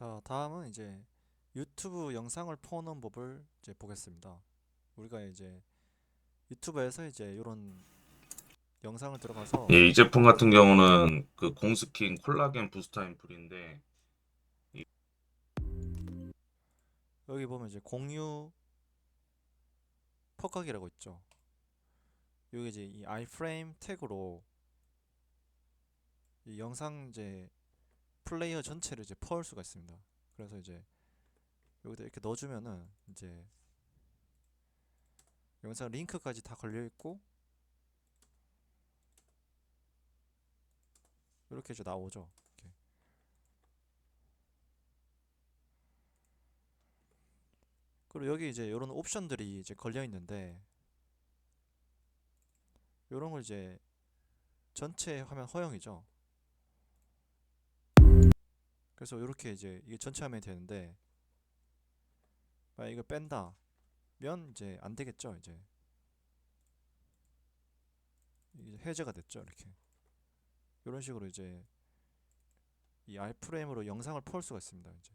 자, 다음은 이제 유튜브 영상을 퍼오는 법을 이제 보겠습니다. 우리가 이제 유튜브에서 이제 이런 영상을 들어가서 예, 이 제품 같은 경우는 그 공스킨 콜라겐 부스터 앰플인데 여기 보면 이제 공유 퍽각이라고 있죠. 여기 이제 이 아이프레임 태그로 이 영상 이제 플레이어 전체를 이제 퍼올 수가 있습니다. 그래서 이제 여기다 이렇게 넣어주면은 이제 영상 링크까지 다 걸려 있고 이렇게 이제 나오죠. 이렇게. 그리고 여기 이제 이런 옵션들이 이제 걸려 있는데 이런 걸 이제 전체 화면 허용이죠. 그래서 이렇게 이제 이게 전체 화면이 되는데 만약 이거 뺀다 면 이제 안 되겠죠 이제. 이게 해제가 됐죠 이렇게. 이런 식으로 이제 이 알프레임으로 영상을 폴 수가 있습니다 이제